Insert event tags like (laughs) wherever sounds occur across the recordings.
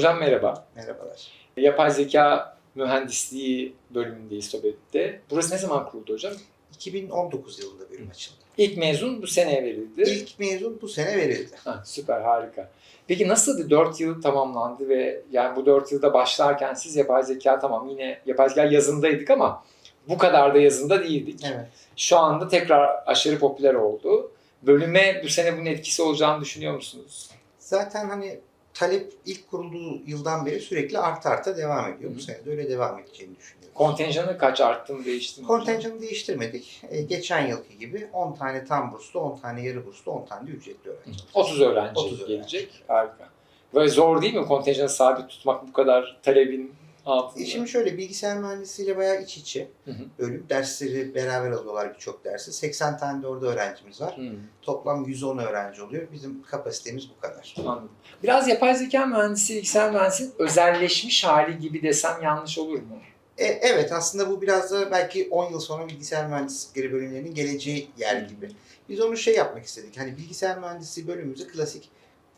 Hocam merhaba. Merhabalar. Yapay zeka mühendisliği bölümündeyiz TOBE'de. Burası ne zaman kuruldu hocam? 2019 yılında bölüm açıldı. İlk mezun bu seneye verildi. İlk mezun bu sene verildi. Ha, süper harika. Peki nasıldı? 4 yıl tamamlandı ve yani bu 4 yılda başlarken siz yapay zeka tamam yine yapay zeka yazındaydık ama bu kadar da yazında değildik. Evet. Şu anda tekrar aşırı popüler oldu. Bölüme bu sene bunun etkisi olacağını düşünüyor musunuz? Zaten hani talep ilk kurulduğu yıldan beri sürekli arta arta devam ediyor. Hı. Bu sene de öyle devam edeceğini düşünüyoruz. Kontenjanı kaç arttı mı değişti mi? hocam? Kontenjanı değiştirmedik. Ee, geçen yılki gibi 10 tane tam burslu, 10 tane yarı burslu, 10 tane de ücretli öğrenci. 30 öğrenci 30 öğrenci. gelecek. Harika. Ve zor değil mi kontenjanı sabit tutmak bu kadar talebin altında? E Şimdi şöyle bilgisayar mühendisliğiyle bayağı iç içe Hı hı. bölüm. Dersleri beraber alıyorlar birçok dersi. 80 tane de orada öğrencimiz var. Hmm, Toplam 110 öğrenci oluyor. Bizim kapasitemiz bu kadar. anladım. Biraz yapay zeka mühendisi, bilgisayar mühendisi özelleşmiş hali gibi desem yanlış olur mu? E, evet aslında bu biraz da belki 10 yıl sonra bilgisayar mühendislikleri bölümlerinin geleceği yer gibi. Biz onu şey yapmak istedik. Hani bilgisayar mühendisliği bölümümüzü klasik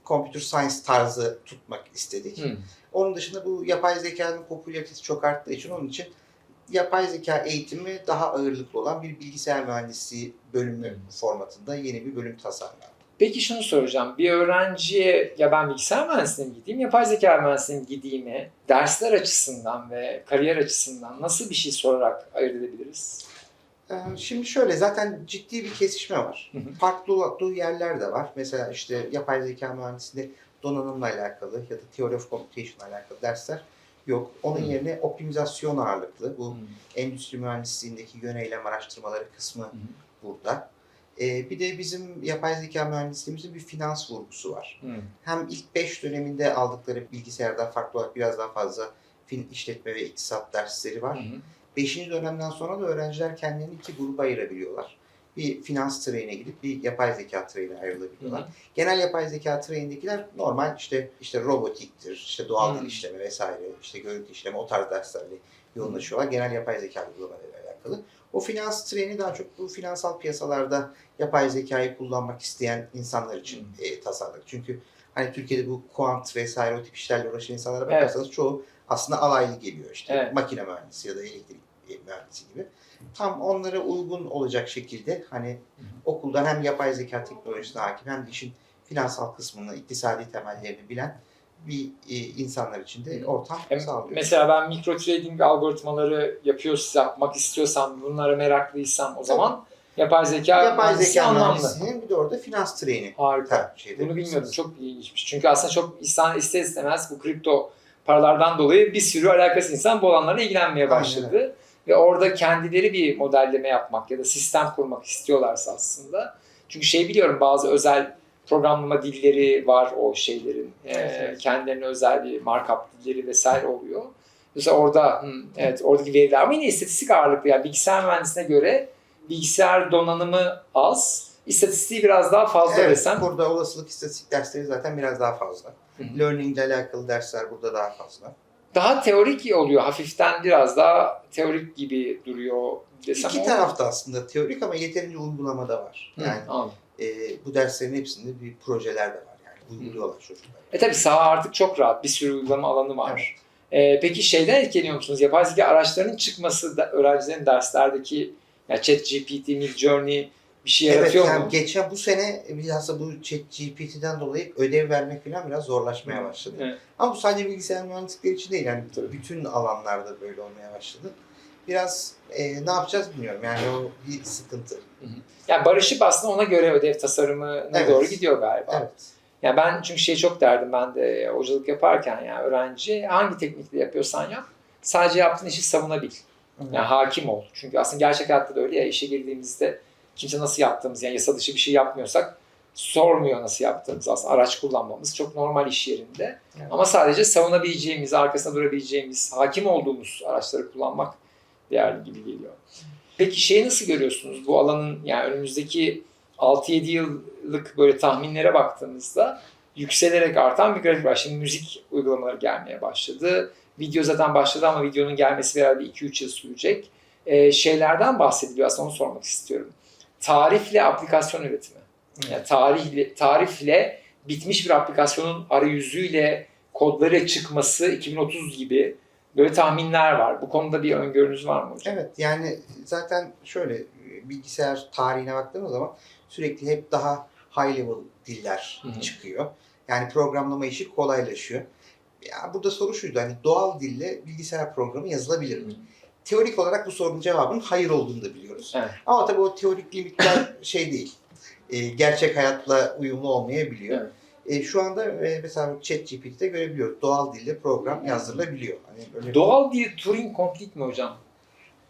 computer science tarzı tutmak istedik. Hmm. Onun dışında bu yapay zekanın popülaritesi çok arttığı için onun için yapay zeka eğitimi daha ağırlıklı olan bir bilgisayar mühendisliği bölümü formatında yeni bir bölüm tasarlandı. Peki şunu soracağım. Bir öğrenciye ya ben bilgisayar mühendisliğine mi gideyim, yapay zeka mühendisliğine mi gideyim dersler açısından ve kariyer açısından nasıl bir şey sorarak ayırt edebiliriz? Ee, Şimdi şöyle zaten ciddi bir kesişme var. Farklı olduğu yerler de var. Mesela işte yapay zeka mühendisliğinde donanımla alakalı ya da theory of computation alakalı dersler yok. Onun Hı. yerine optimizasyon ağırlıklı. Bu Hmm. endüstri mühendisliğindeki yöneylem araştırmaları kısmı hı. burada. Ee, bir de bizim yapay zeka mühendisliğimizin bir finans vurgusu var. Hmm. Hem ilk 5 döneminde aldıkları bilgisayardan farklı olarak biraz daha fazla fin işletme ve iktisat dersleri var. Hı. Beşinci dönemden sonra da öğrenciler kendilerini iki gruba ayırabiliyorlar. Bir finans train'e gidip bir yapay zeka train'e ayrılabiliyorlar. Hı hı. Genel yapay zeka train'dekiler normal işte işte robotiktir, işte doğal dil işleme vesaire, işte görüntü işleme o tarz derslerle yoğunlaşıyorlar. Genel yapay zeka uygulamalarıyla alakalı. O finans train'i daha çok bu finansal piyasalarda yapay zekayı kullanmak isteyen insanlar için e, tasarladık. Çünkü hani Türkiye'de bu kuant vesaire o tip işlerle uğraşan insanlara Evet. bakarsanız çoğu aslında alaylı geliyor işte. Evet. Makine mühendisi ya da elektrik mühendisi gibi. Tam onlara uygun olacak şekilde hani okuldan hem yapay zeka teknolojisine hakim hem de işin finansal kısmını, iktisadi temellerini bilen bir e, insanlar için de ortam Hem sağlıyor. Mesela ben mikro trading algoritmaları yapıyorsam, yapmak istiyorsam, bunlara meraklıysam o zaman yapay zeka yapay zeka mühendisliğinin bir de orada finans train'i Harika. şeyde Bunu bilmiyordum. Çok ilginçmiş. Çünkü aslında çok insan ister istemez bu kripto paralardan dolayı bir sürü alakası insan bu alanlara ilgilenmeye Aynen başladı. Ve orada kendileri bir modelleme yapmak ya da sistem kurmak istiyorlarsa aslında. Çünkü şey biliyorum bazı özel programlama dilleri var o şeylerin. Ee, Evet, evet. kendilerine özel bir markup dilleri vesaire oluyor. Mesela orada evet oradaki veriler ama yine istatistik ağırlıklı yani bilgisayar mühendisine göre bilgisayar donanımı az, istatistiği biraz daha fazla Evet, desem. burada olasılık istatistik dersleri zaten biraz daha fazla. Hı hı. Learning ile alakalı dersler burada daha fazla. Daha teorik oluyor. Hafiften biraz daha teorik gibi duruyor desem. İki tarafta aslında teorik ama yeterince uygulamada var. Hı, Yani anladım. e, bu derslerin hepsinde bir projeler de var yani uyguluyorlar çocuklar. E tabi saha artık çok rahat. Bir sürü uygulama alanı var. E, peki şeyden etkileniyor musunuz? Yapay zeka araçlarının çıkması da öğrencilerin derslerdeki yani chat GPT, Midjourney bir şey Evet yaratıyor yani mu? geçen bu sene bilhassa bu chat GPT'den dolayı ödev vermek falan biraz zorlaşmaya başladı. Evet. Ama bu sadece bilgisayar mühendislikleri için değil yani Tabii. bütün alanlarda böyle olmaya başladı. Biraz e, ne yapacağız bilmiyorum yani o bir sıkıntı. Yani barışıp aslında ona göre ödev tasarımına Evet. doğru gidiyor galiba. Evet. Yani ben çünkü şey çok derdim ben de hocalık yaparken yani öğrenci hangi teknikle yapıyorsan yap sadece yaptığın işi savunabil. Yani hakim ol. Çünkü aslında gerçek hayatta da öyle ya işe girdiğimizde kimse nasıl yaptığımız yani yasa dışı bir şey yapmıyorsak sormuyor nasıl yaptığımız aslında araç kullanmamız çok normal iş yerinde. Evet. Ama sadece savunabileceğimiz, arkasında durabileceğimiz, hakim olduğumuz araçları kullanmak değerli gibi geliyor. Peki şeyi nasıl görüyorsunuz? Bu alanın yani önümüzdeki 6-7 yıllık böyle tahminlere baktığımızda yükselerek artan bir grafik var. Şimdi müzik uygulamaları gelmeye başladı. Video zaten başladı ama videonun gelmesi herhalde 2-3 yıl sürecek. Ee, şeylerden bahsediliyor aslında onu sormak istiyorum. Tarifle aplikasyon üretimi. Yani tarihle, tarifle bitmiş bir aplikasyonun arayüzüyle kodları çıkması 2030 gibi böyle tahminler var. Bu konuda bir öngörünüz var mı hocam? Evet yani zaten şöyle e, bilgisayar tarihine baktığımız zaman sürekli hep daha high level diller Hı hı. çıkıyor. Yani programlama işi kolaylaşıyor. Ya burada soru şuydu hani doğal dille bilgisayar programı yazılabilir mi? Hı. Teorik olarak bu sorunun cevabının hayır olduğunu da biliyoruz. Evet. Ama tabii o teorik limitler (coughs) şey değil. e, gerçek hayatla uyumlu olmayabiliyor. Evet. E, şu anda e, mesela ChatGPT'de görebiliyoruz. Doğal dille program yazdırılabiliyor. Hani böyle Doğal bir Turing complete mi hocam?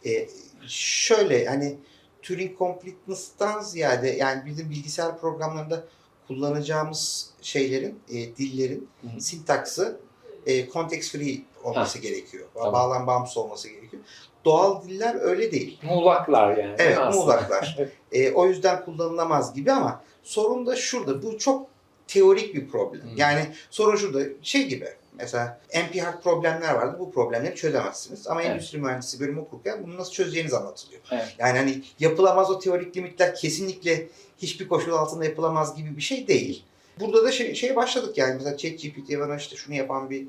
e, şöyle hani Turing completeness'tan ziyade yani bizim bilgisayar programlarında kullanacağımız şeylerin, e, dillerin hı. sintaksı e, context free olması gerekiyor. Tamam. Bağlam bağımsız olması gerekiyor. Doğal diller öyle değil. Muğlaklar yani. Evet, aslında? muğlaklar. (laughs) E, o yüzden kullanılamaz gibi ama sorun da şurada. Bu çok teorik bir problem. Hmm. Yani sorun şurada. Şey gibi mesela NP hard problemler vardı. Bu problemleri çözemezsiniz. Ama Evet. endüstri mühendisi bölümü okurken bunu nasıl çözeceğiniz anlatılıyor. Evet. Yani hani yapılamaz o teorik limitler kesinlikle hiçbir koşul altında yapılamaz gibi bir şey değil. Burada da şey, şeye başladık yani mesela ChatGPT'ye bana işte şunu yapan bir,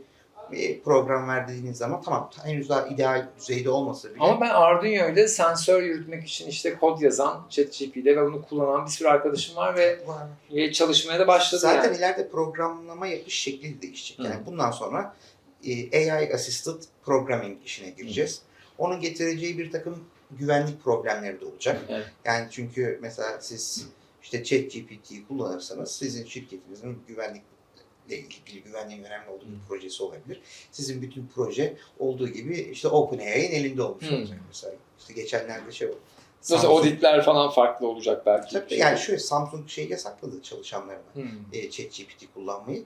program ver dediğiniz zaman tamam henüz daha ideal düzeyde olmasa bile Ama ben Arduino ile sensör yürütmek için işte kod yazan ChatGPT'de ve bunu kullanan bir sürü arkadaşım var ve Var. ve çalışmaya da başladı Zaten yani. ileride programlama yapış şekli de değişecek. Hı. Yani bundan sonra e, AI assisted programming işine gireceğiz. Onun getireceği bir takım güvenlik problemleri de olacak. Evet. Yani çünkü mesela siz işte ChatGPT'yi kullanırsanız sizin şirketinizin güvenlikle ilgili güvenliğin önemli olduğu bir projesi olabilir. Sizin bütün proje olduğu gibi işte OpenAI'nin elinde olmuş Hı. olacak mesela. İşte geçenlerde şey oldu. Samsung- auditler falan farklı olacak belki. Tabii, yani şöyle Samsung şey yasakladı çalışanlarına Hmm. e, ChatGPT kullanmayı.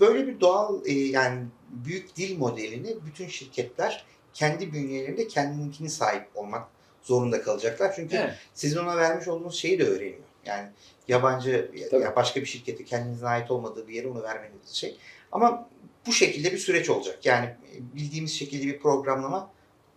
Böyle bir doğal e, yani büyük dil modelini bütün şirketler kendi bünyelerinde kendininkini sahip olmak zorunda kalacaklar. Çünkü Evet. sizin ona vermiş olduğunuz şeyi de öğreniyor. Yani yabancı ya- Tabii. ya başka bir şirkete kendinize ait olmadığı bir yere onu vermeniz şey. Ama bu şekilde bir süreç olacak. Yani e, bildiğimiz şekilde bir programlama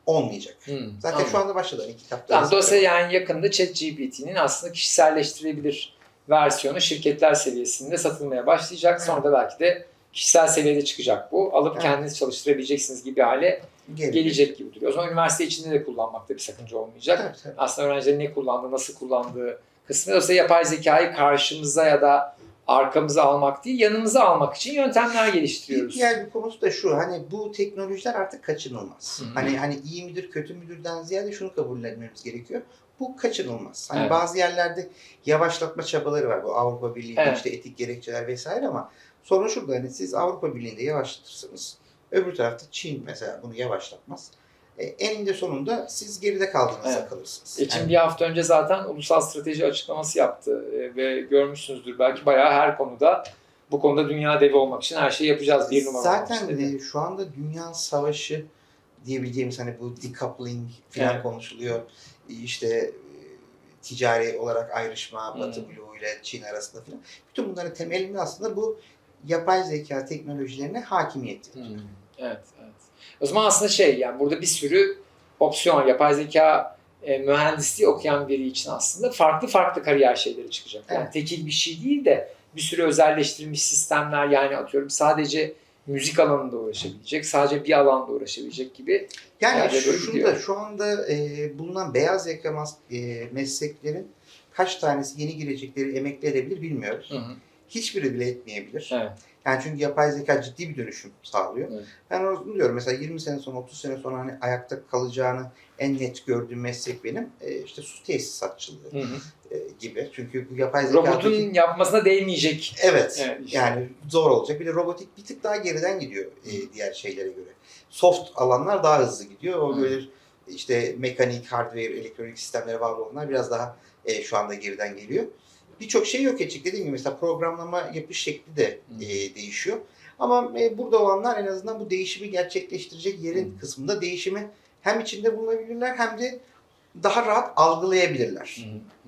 olmayacak. Hmm. Zaten Anladım. şu anda başladı. Hani kitapta Tamam, dolayısıyla yani yakında ChatGPT'nin aslında kişiselleştirilebilir versiyonu şirketler seviyesinde satılmaya başlayacak. Sonra da belki de kişisel seviyede çıkacak bu. Alıp Evet. kendiniz çalıştırabileceksiniz gibi hale Gelecek. gelecek gibi duruyor. O zaman üniversite içinde de kullanmakta bir sakınca olmayacak. Evet, evet. Aslında öğrencilerin ne kullandığı, nasıl kullandığı kısmı. Dolayısıyla yapay zekayı karşımıza ya da arkamıza almak değil, yanımıza almak için yöntemler Bir geliştiriyoruz. diğer bir konusu da şu hani bu teknolojiler artık kaçınılmaz. Hı hı. Hani hani iyi midir kötü müdürden ziyade şunu kabullenmemiz gerekiyor. Bu kaçınılmaz. Hani Evet. bazı yerlerde yavaşlatma çabaları var. Bu Avrupa Birliği'nde Evet. işte etik gerekçeler vesaire ama sorun şurada hani siz Avrupa Birliği'nde yavaşlatırsınız. Öbür tarafta Çin mesela bunu yavaşlatmaz. E, eninde sonunda siz geride kaldığınızda Evet. kalırsınız. Ekim Yani bir hafta önce zaten ulusal strateji açıklaması yaptı E, ve görmüşsünüzdür belki bayağı her konuda bu konuda dünya devi olmak için her şeyi yapacağız bir numara Zaten e, şu anda dünya savaşı diyebileceğimiz hani bu decoupling falan Evet. konuşuluyor. İşte e, ticari olarak ayrışma, Hmm. Batı bloğu ile Çin arasında falan. Bütün bunların temelinde aslında bu yapay zeka teknolojilerine hakimiyet. Hmm, evet. O zaman aslında şey yani burada bir sürü opsiyon. Yapay zeka e, mühendisliği okuyan biri için aslında farklı farklı kariyer şeyleri çıkacak. Yani Evet. tekil bir şey değil de bir sürü özelleştirilmiş sistemler yani atıyorum sadece müzik alanında uğraşabilecek, sadece bir alanda uğraşabilecek gibi. Yani Nerede doğru şunu gidiyor? da şu anda e, bulunan beyaz yaka e, mesleklerin kaç tanesi yeni girecekleri emekli edebilir bilmiyoruz. Hiçbiri bile etmeyebilir. Evet. Yani çünkü yapay zeka ciddi bir dönüşüm sağlıyor. Evet. Ben onu diyorum mesela 20 sene sonra 30 sene sonra hani ayakta kalacağını en net gördüğüm meslek benim e, işte su tesisatçılığı Hı hı. e, gibi. Çünkü bu yapay zeka Robotun yapmasına değmeyecek. evet, Evet, işte. yani zor olacak. Bir de robotik bir tık daha geriden gidiyor e, diğer şeylere göre. Soft alanlar daha hızlı gidiyor. O Hı. böyle işte mekanik, hardware, elektronik sistemlere bağlı olanlar biraz daha e, şu anda geriden geliyor. Birçok şey yok edecek. Dediğim gibi mesela programlama yapış şekli de e, değişiyor. Ama e, burada olanlar en azından bu değişimi gerçekleştirecek yerin Hı. kısmında değişimi hem içinde bulunabilirler hem de daha rahat algılayabilirler.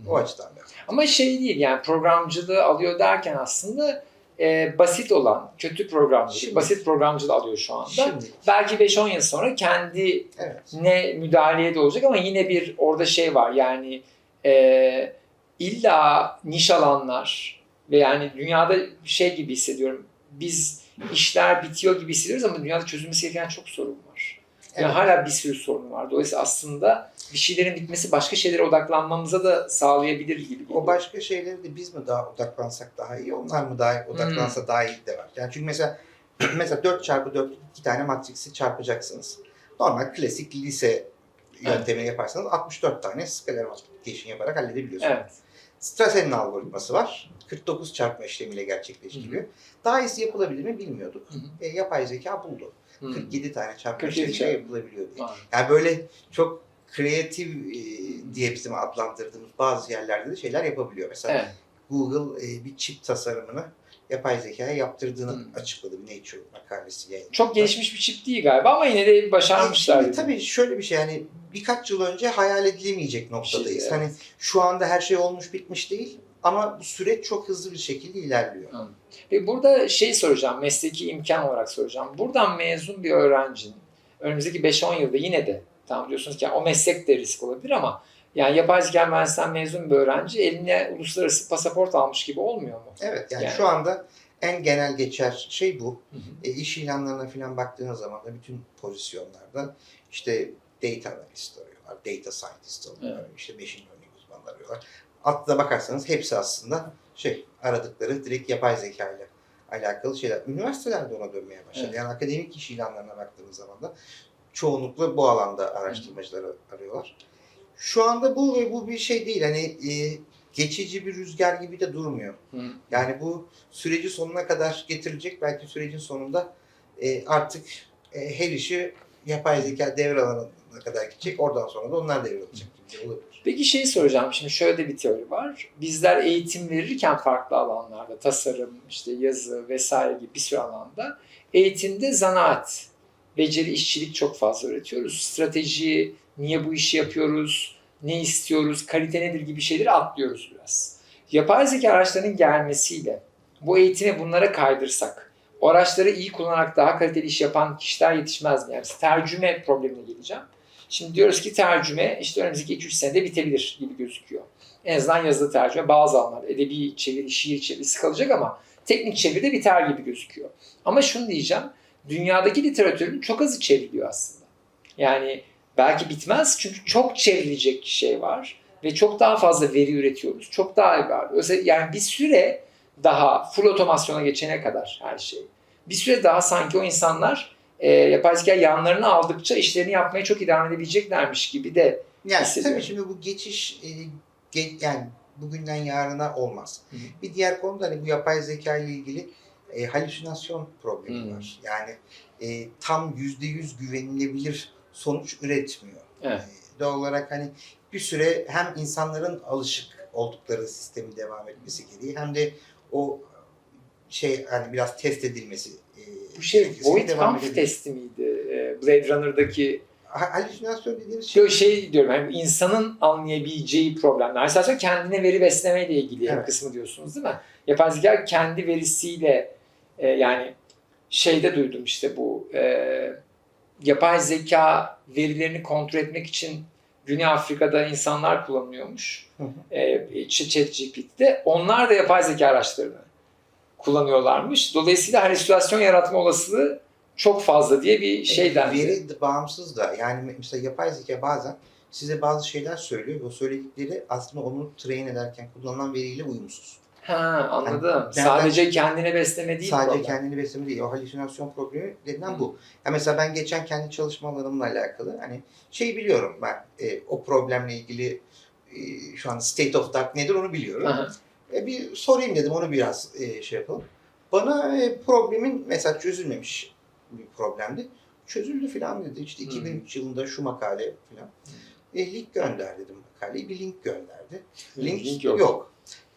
Hı. O açıdan da. Ama şey değil yani programcılığı alıyor derken aslında e, basit olan, kötü programcılık, Şimdi- basit programcılığı alıyor şu anda. Şimdi Belki 5-10 yıl sonra kendi evet. ne müdahaleye de olacak ama yine bir orada şey var yani e, illa niş alanlar ve yani dünyada şey gibi hissediyorum biz işler bitiyor gibi hissediyoruz ama dünyada çözülmesi gereken çok sorun var. Evet. Ve hala bir sürü sorun var. Dolayısıyla aslında bir şeylerin bitmesi başka şeylere odaklanmamıza da sağlayabilir gibi geliyor. O başka şeyleri de biz mi daha odaklansak daha iyi, onlar mı daha odaklansa daha iyi de var. Yani çünkü mesela (clears throat) mesela 4 çarpı 4 iki tane matriksi çarpacaksınız. Normal klasik lise yöntemini yaparsanız 64 tane scalar multiplication yaparak halledebiliyorsunuz. Evet. Strassen'in algoritması var. 49 çarpma işlemiyle gerçekleştiriliyor. Daha iyisi yapılabilir mi bilmiyorduk. Hı hı. E, yapay zeka buldu. Hmm. 47 tane çarpma 47 işlemiyle çarpma. yapılabiliyor diye. Var. Yani böyle çok kreatif e, diye bizim adlandırdığımız bazı yerlerde de şeyler yapabiliyor. Mesela Evet. Google e, bir çip tasarımını yapay zekaya yaptırdığını Hmm. açıkladı bir Nature makalesi yayınladı. Çok gelişmiş bir çip değil galiba ama yine de başarmışlar. Şimdi tabii şöyle bir şey yani birkaç yıl önce hayal edilemeyecek noktadayız. evet. Hani şu anda her şey olmuş bitmiş değil ama bu süreç çok hızlı bir şekilde ilerliyor. Ve burada şey soracağım, mesleki imkan olarak soracağım. Buradan mezun bir öğrencinin önümüzdeki 5-10 yılda yine de tamam diyorsunuz ki o meslek de risk olabilir ama yani yapay zeka mühendisinden mezun bir öğrenci eline uluslararası pasaport almış gibi olmuyor mu? Evet yani, Yani- şu anda en genel geçer şey bu. Hı hı. E, iş ilanlarına falan baktığınız zaman da bütün pozisyonlarda işte data analyst arıyorlar, data scientist arıyorlar, işte machine learning uzmanları arıyorlar. Aslına bakarsanız hepsi aslında şey aradıkları direkt yapay zeka ile alakalı şeyler. Üniversiteler de ona dönmeye başladı. Evet. Yani akademik iş ilanlarına baktığımız zaman da çoğunlukla bu alanda araştırmacıları arıyorlar. Şu anda bu ve bu bir şey değil. Hani e, geçici bir rüzgar gibi de durmuyor. Hı. Yani bu süreci sonuna kadar getirecek. Belki sürecin sonunda e, artık e, her işi yapay zeka devralanana kadar gidecek. Oradan sonra da onlar devralacak gibi olabilir. Peki şey soracağım şimdi şöyle bir teori var. Bizler eğitim verirken farklı alanlarda tasarım, işte yazı vesaire gibi bir sürü alanda eğitimde zanaat, beceri, işçilik çok fazla öğretiyoruz. Strateji, niye bu işi yapıyoruz, ne istiyoruz, kalite nedir gibi şeyleri atlıyoruz biraz. Yapay zeka araçlarının gelmesiyle bu eğitimi bunlara kaydırsak, o araçları iyi kullanarak daha kaliteli iş yapan kişiler yetişmez mi? Yani tercüme problemine geleceğim. Şimdi diyoruz ki tercüme işte önümüzdeki 2-3 senede bitebilir gibi gözüküyor. En azından yazılı tercüme bazı alanlar edebi çeviri, şiir çevirisi kalacak ama teknik çeviri de biter gibi gözüküyor. Ama şunu diyeceğim, dünyadaki literatürün çok azı çevriliyor aslında. Yani belki bitmez çünkü çok çevrilecek şey var ve çok daha fazla veri üretiyoruz. Çok daha var. Özellikle yani bir süre daha full otomasyona geçene kadar her şey. Bir süre daha sanki o insanlar e, yapay zeka yanlarına aldıkça işlerini yapmaya çok idame edebileceklermiş gibi de Yani tabii şimdi bu geçiş e, ge- yani bugünden yarına olmaz. Hı. Bir diğer konu da hani bu yapay zeka ile ilgili e, halüsinasyon problemi Hı. var. Yani e, tam yüzde yüz güvenilebilir sonuç üretmiyor. Evet. E, doğal olarak hani bir süre hem insanların alışık oldukları sistemi devam etmesi gereği hem de o şey hani biraz test edilmesi e, bu şey devam Kampf testi miydi? E, Blade Runner'daki Ha- Halüsinasyon dediğimiz şey şey, şey diyorum yani insanın anlayabileceği problemler. Halüsinasyon kendine veri beslemeyle ilgili Evet. kısmı diyorsunuz değil mi? Yapay zeka kendi verisiyle e, yani şeyde duydum işte bu e, yapay zeka verilerini kontrol etmek için Güney Afrika'da insanlar kullanıyormuş. E, ChatGPT'de. Onlar da yapay zeka araçlarını kullanıyorlarmış. Dolayısıyla halüsinasyon yaratma olasılığı çok fazla diye bir şey dendi. Veri bağımsız da yani mesela yapay zeka bazen size bazı şeyler söylüyor o söyledikleri aslında onu train ederken kullanılan veriyle uyumsuz. Ha anladım. ben- Sadece kendine besleme değil Sadece problem. kendini besleme değil, o halüsinasyon problemi denilen Hı. bu. Ya mesela ben geçen kendi çalışmalarımla alakalı hani şey biliyorum ben e, o problemle ilgili e, şu an state of the art nedir onu biliyorum. Aha. E, bir sorayım dedim onu biraz e, şey yapalım. Bana e, problemin mesela çözülmemiş bir problemdi. Çözüldü falan dedi. İşte 2003 yılında şu makale falan. E, link gönder dedim makaleyi. Bir link gönderdi. Link, Link yok. yok.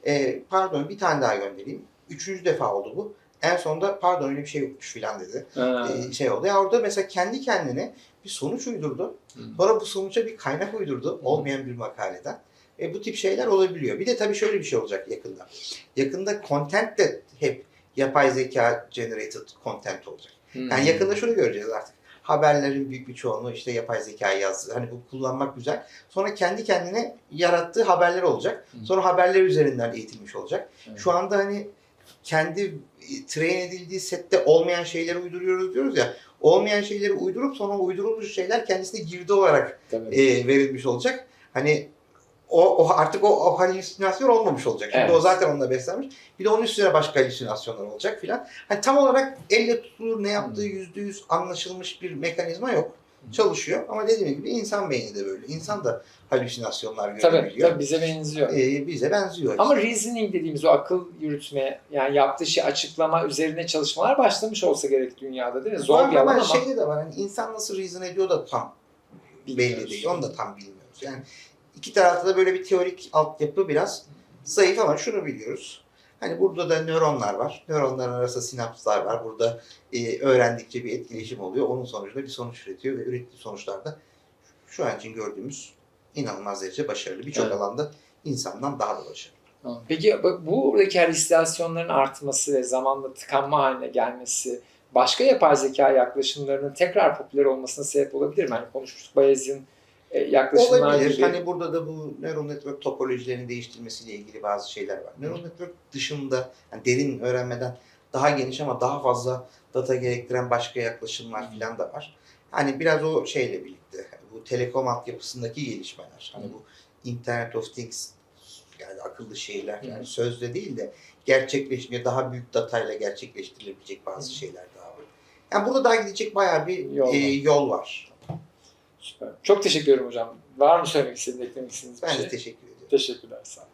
E, pardon bir tane daha göndereyim. Üçüncü defa oldu bu. En sonunda pardon öyle bir şey yokmuş falan dedi. Ha. E, şey oldu. Ya orada mesela kendi kendine bir sonuç uydurdu. Hı. Sonra bu sonuca bir kaynak uydurdu. Olmayan bir makaleden. E, bu tip şeyler olabiliyor. Bir de tabii şöyle bir şey olacak yakında. Yakında content de hep yapay zeka generated content olacak. Yani yakında şunu göreceğiz artık. Haberlerin büyük bir çoğunluğu işte yapay zekayı yazdı. Hani bu kullanmak güzel. Sonra kendi kendine yarattığı haberler olacak. Sonra haberler üzerinden eğitilmiş olacak. Evet. Şu anda hani kendi train edildiği sette olmayan şeyleri uyduruyoruz diyoruz ya. Olmayan şeyleri uydurup sonra uydurulmuş şeyler kendisine girdi olarak e, verilmiş olacak. Hani o, o artık o, o halüsinasyon olmamış olacak. Çünkü Evet. o zaten onunla beslenmiş. Bir de onun üstüne başka halüsinasyonlar olacak filan. Hani tam olarak elle tutulur ne yaptığı Hmm. yüzde yüz anlaşılmış bir mekanizma yok. Çalışıyor ama dediğim gibi insan beyni de böyle. İnsan da halüsinasyonlar Tabii, görebiliyor. tabii bize benziyor. E, bize benziyor. Ama reasoning dediğimiz o akıl yürütme, yani yaptığı şey açıklama üzerine çalışmalar başlamış olsa gerek dünyada değil mi? Zor bir alan ama şeyde de var. Hani insan nasıl reason ediyor da tam belli değil. Onu da tam bilmiyoruz. Yani iki tarafta da böyle bir teorik altyapı biraz zayıf ama şunu biliyoruz. Hani burada da nöronlar var. Nöronların arasında sinapslar var. Burada e, öğrendikçe bir etkileşim oluyor. Onun sonucunda bir sonuç üretiyor ve ürettiği sonuçlarda şu an için gördüğümüz inanılmaz derece başarılı. Birçok Evet. alanda insandan daha da başarılı. Peki bu- buradaki halüsinasyonların artması ve zamanla tıkanma haline gelmesi başka yapay zeka yaklaşımlarının tekrar popüler olmasına sebep olabilir mi? Hani konuşmuştuk Bayez'in e, yaklaşımlar Olabilir. gibi. Hani burada da bu neural network topolojilerinin değiştirmesiyle ilgili bazı şeyler var. Neural network dışında yani derin öğrenmeden daha geniş ama daha fazla data gerektiren başka yaklaşımlar Hı. falan da var. Hani biraz o şeyle birlikte bu telekom altyapısındaki gelişmeler. Hani Hı. bu Internet of Things yani akıllı şehirler Hı. yani sözde değil de gerçekleşmiyor daha büyük datayla gerçekleştirilebilecek bazı Hı. şeyler daha var. Yani burada daha gidecek bayağı bir Yol var. e, yol var. Süper. Çok teşekkür ederim hocam. Var mı söylemek istediğiniz, eklemek istediğiniz bir Ben şey? de teşekkür ediyorum. Teşekkürler. Sağ olun.